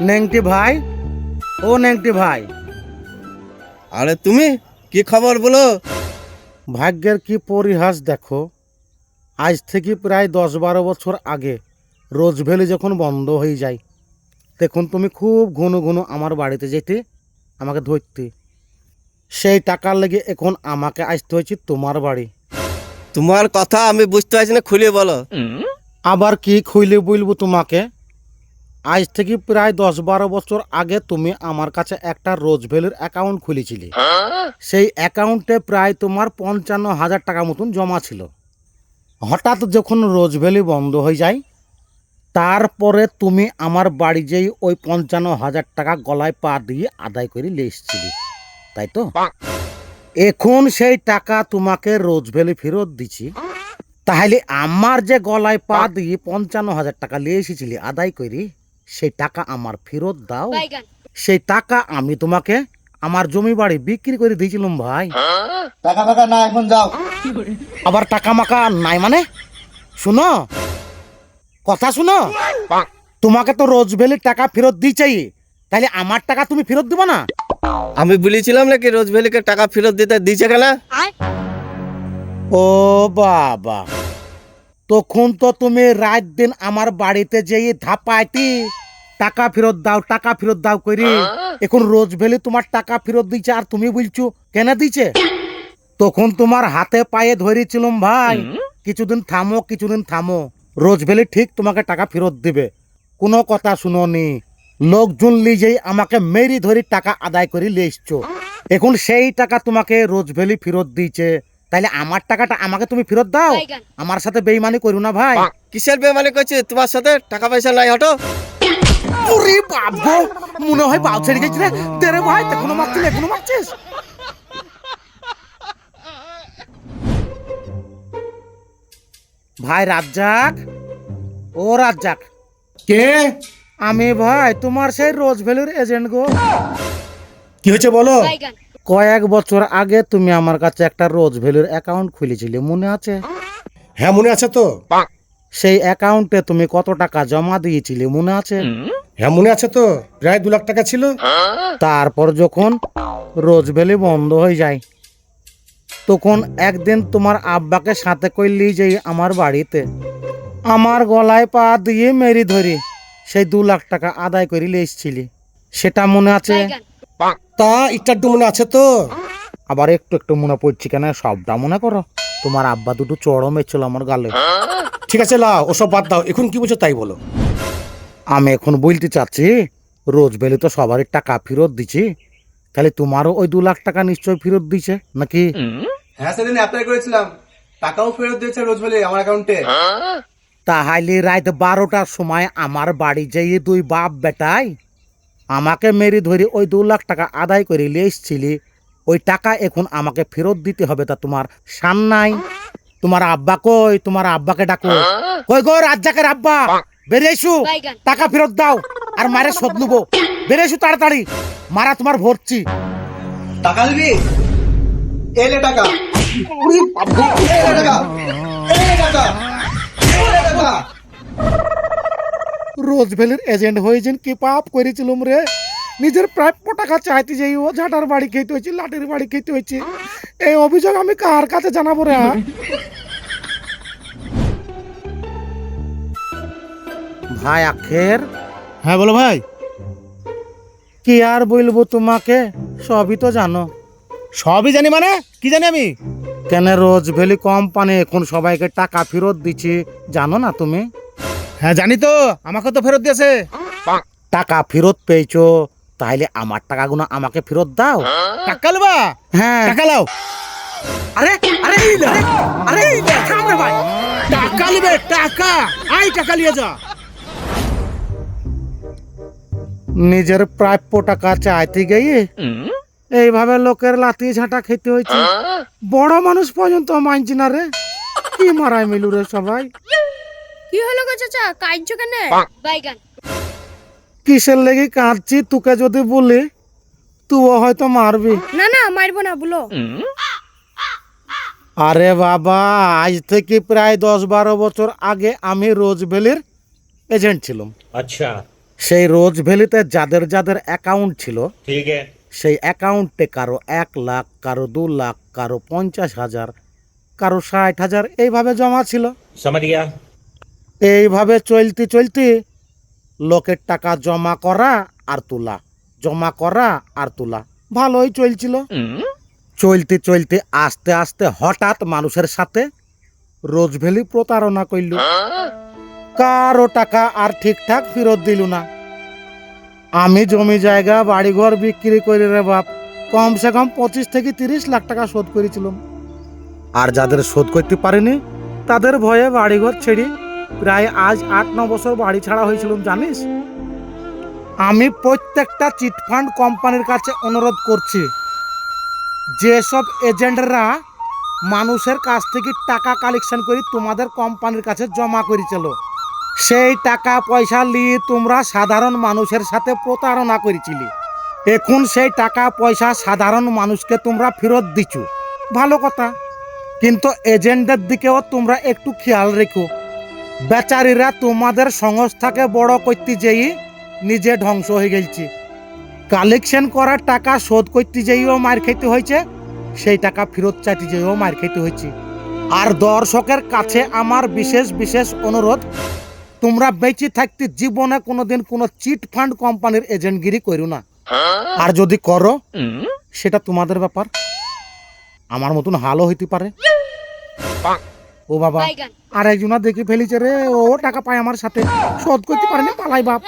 নেংটি ভাই ও নেংটি ভাই। আরে তুমি কি খবর বলো? ভাগ্যের কি পরিহাস দেখো আজ থেকে প্রায় দশ বারো বছর আগে রোজভ্যালি যখন বন্ধ হয়ে যায় দেখুন তুমি খুব ঘন ঘন আমার বাড়িতে যেতে আমাকে ধরতে। সেই টাকার লেগে এখন আমাকে আসতে হয়েছে তোমার বাড়ি। তোমার কথা আমি বুঝতে পারছি না খুলে বলো। আবার কি খুলে বলব তোমাকে? আজ থেকে প্রায় দশ বারো বছর আগে তুমি আমার কাছে একটা রোজভ্যালির অ্যাকাউন্ট খুলেছিলে। সেই অ্যাকাউন্টে প্রায় তোমার পঞ্চান্ন হাজার টাকা মতন জমা ছিল। হঠাৎ যখন রোজভ্যালি বন্ধ হয়ে যায় তারপরে তুমি আমার বাড়ি যেই ওই পঞ্চান্ন হাজার টাকা গলায় পা দিয়ে আদায় করে নিয়ে এসেছিলে। তাই তো? এখন সেই টাকা তোমাকে রোজভ্যালি ফেরত দিচ্ছি। তাহলে আমার যে গলায় পা দিয়ে পঞ্চান্ন হাজার টাকা নিয়ে এসেছিলি আদায় করি সেই টাকা আমার ফেরত দাও। সেই টাকা আমি তোমাকে আমার জমি বাড়ি বিক্রি করে দিয়েছিলাম ভাই। টাকা ফাকা না এখন যাও। আবার টাকা মাকা নাই মানে? শুনো কথা শুনো। তোমাকে তো রোজ ভ্যালির টাকা ফেরত দিয়েছি তাহলে আমার টাকা তুমি ফেরত দিবা না? আমি বলেছিলাম নাকি রোজ ভ্যালিকে টাকা ফেরত দিতে দিয়েছে কেন? ও বাবা। তখন তো তুমি রাত দিন আমার বাড়িতে যেয়ে ধাপাইতি টাকা ফেরত দাও টাকা ফেরত দাও করি এখন রোজ ভেলে তোমার টাকা ফেরত দিচ্ছে আর তুমি বলছো কেন দিচ্ছে তখন তোমার হাতে পায়ে ধরেছিলাম ভাই কিছুদিন থামো কিছুদিন থামো। রোজ ভেলে ঠিক তোমাকে টাকা ফেরত দিবে। কোনো কথা শুনোনি। লোকজন লিজেই আমাকে মেরি ধরি টাকা আদায় করে লিয়ে এসছো এখন সেই টাকা তোমাকে রোজ ভ্যালি ফেরত দিয়েছে তাহলে আমার টাকাটা আমাকে তুমি ফেরত দাও। আমার সাথে বেইমানি করো না ভাই। কিসের বেমানি করছে? তোমার সাথে টাকা পয়সা নাই হটো। ওরে বাপ গো মনে হয় বাউ ছেড়ে গেছি রে। দে রে ভাই এখনও মারছিস এখনও মারছিস। ভাই রাজ্জাক ও রাজ্জাক কে? আমি ভাই তোমার সেই রোজ ভ্যালির এজেন্ট গো। কি হয়েছে বলো? কয়েক বছর আগে তুমি আমার কাছে একটা রোজ ভ্যালুর অ্যাকাউন্ট খুলেছিলে মনে আছে? হ্যাঁ মনে আছে তো। সেই অ্যাকাউন্টে তুমি কত টাকা জমা দিয়েছিলে মনে আছে? হ্যাঁ মনে আছে তো। প্রায় দু লাখ টাকা ছিল। তারপর যখন রোজ ভ্যালি বন্ধ হয়ে যায় তখন একদিন তোমার আব্বাকে সাথে করলি যে আমার বাড়িতে। আমার গলায় পা দিয়ে মেরি ধরি সেই দু লাখ টাকা আদায় করিলে এসছিলি। সেটা মনে আছে? তা একটু মনে আছে তো? আবার একটু একটু মনে পড়ছি কেন? সবটা মনে করো। তোমার আব্বা দুটো চড়ও মেছিল আমার গালে। ঠিক আছে লাও ওসব বাদ দাও। এখন কি বলছো তাই বলো। আমি এখন বলতে চাচ্ছি রোজ বেলি তো সবারই টাকা ফেরত দিছি তাহলে তোমারও ওই দু লাখ টাকা নিশ্চয়ই ফেরত দিছে নাকি? হ্যাঁ সেদিন অ্যাপ্লাই করেছিলাম। টাকাও ফেরত দিয়েছে রোজভ্যালি আমার অ্যাকাউন্টে তাহলে রাত বারোটার সময় আমার বাড়ি যেয়ে দুই বাপ বেটাই আমাকে মেরে ধরে ওই দু লাখ টাকা আদায় করে নিয়ে এসছিলি। ওই টাকা এখন আমাকে ফেরত দিতে হবে তা তোমার সান নাই। তোমার আব্বা কই? তোমার আব্বাকে ডাকো। কই গো রাজ্জাকের আব্বা? বেরিয়ে এসু। টাকা ফেরত দাও। আর মারে শোধ নেব। বেরিয়ে এসু তাড়াতাড়ি। মারা তোমার ভরছি টাকা দিবি? এলে টাকা। এলে টাকা। এলে টাকা। এলে টাকা রোজ ভ্যালির এজেন্ট হয়েছেন কি পাপ করেছিলাম রে? নিজের প্রাপ্য টাকা চাইতে যাই ও ঝাটার বাড়ি খেতে হয়েছে লাঠির বাড়ি খেতে হয়েছে। এই অভিযোগ আমি কার কাছে জানাব রে? ভাই আখের? হ্যাঁ বলো ভাই। কি আর বলব তোমাকে? সবই তো জানো। সবই জানি মানে? কি জানি আমি? কেন রোজ ভ্যালি কোম্পানি এখন সবাইকে টাকা ফেরত দিচ্ছে? জানো না তুমি? হ্যাঁ জানি তো আমাকে তো ফেরত দিয়েছে। টাকা ফেরত পেয়েছ তাহলে আমার টাকাগুলো আমাকে ফেরত দাও। টাকা লবা? হ্যাঁ। টাকা লাও। আরে আরে আরে ভাই। টাকা নিবে টাকা। আই টাকা নিয়ে যা। নিজের প্রাপ্য টাকা চাইতে গিয়ে এইভাবে লোকের লাথি ঝাঁটা খেতে হয়েছে। বড় মানুষ পর্যন্ত মানছি না রে। কি মারায় মিলু রে সবাই? কি হলো গো চাচা? কাইছো কেন? বাইগান। কিসের লেগে কাঁদছি তোকে যদি বলি তুও হয়তো মারবি। না না মারবো না বলো। আরে বাবা আজ থেকে প্রায় দশ বারো বছর আগে আমি রোজবেলির এজেন্ট ছিলাম। আচ্ছা। সেই রোজ ভ্যালিতে যাদের যাদের অ্যাকাউন্ট ছিল সেই অ্যাকাউন্টে কারও এক লাখ কারও দু লাখ কারও পঞ্চাশ হাজার কারও ষাট হাজার এইভাবে জমা ছিল। এইভাবে চলতে চলতে লোকের টাকা জমা করা আর তোলা, জমা করা আর তোলা। ভালোই চলছিল। চলতে চলতে আস্তে আস্তে হঠাৎ মানুষের সাথে রোজভ্যালি প্রতারণা করল। কারও টাকা আর ঠিকঠাক ফেরত দিল না। আমি জমি জায়গা, বাড়িঘর বিক্রি করে রে বাপ। কমসে কম পঁচিশ থেকে তিরিশ লাখ টাকা শোধ করেছিলাম। আর যাদের শোধ করতে পারেনি, তাদের ভয়ে বাড়িঘর ছেড়ে প্রায় আজ আট, ন বছর বাড়ি ছাড়া হয়েছিলাম, জানিস? আমি প্রত্যেকটা চিটফান্ড কোম্পানির কাছে অনুরোধ করছি, যেসব এজেন্টরা মানুষের কাছ থেকে টাকা কালেকশন করে তোমাদের কোম্পানির কাছে জমা করেছিল, সেই টাকা পয়সা নিয়ে তোমরা সাধারণ মানুষের সাথে প্রতারণা করেছিলে। এখন সেই টাকা পয়সা সাধারণ মানুষকে তোমরা ফেরত দিচ্ছ। ভালো কথা, কিন্তু এজেন্টদের দিকেও তোমরা একটু খেয়াল রেখো। বেচারিরা তোমাদের সংস্থাকে বড় করতে যেই নিজে ধ্বংস হয়ে গেছে। কালেকশন করার টাকা শোধ করতে যেয়েও মার খেতে হয়েছে সেই টাকা ফেরত চাইতে যেয়েও মার খেতে হয়েছে। আর দর্শকের কাছে আমার বিশেষ বিশেষ অনুরোধ তোমরা বেঁচে থাকতে জীবনে কোনোদিন কোনো চিট ফান্ড কোম্পানির এজেন্টগিরি করো না। আর যদি করো সেটা তোমাদের ব্যাপার। আমার মতন হালও হইতে পারে। ও বাবা আর একজনা দেখে ফেলিছে রে ও টাকা পায় আমার সাথে। শোধ করতে পারেনি পালাই বাপ।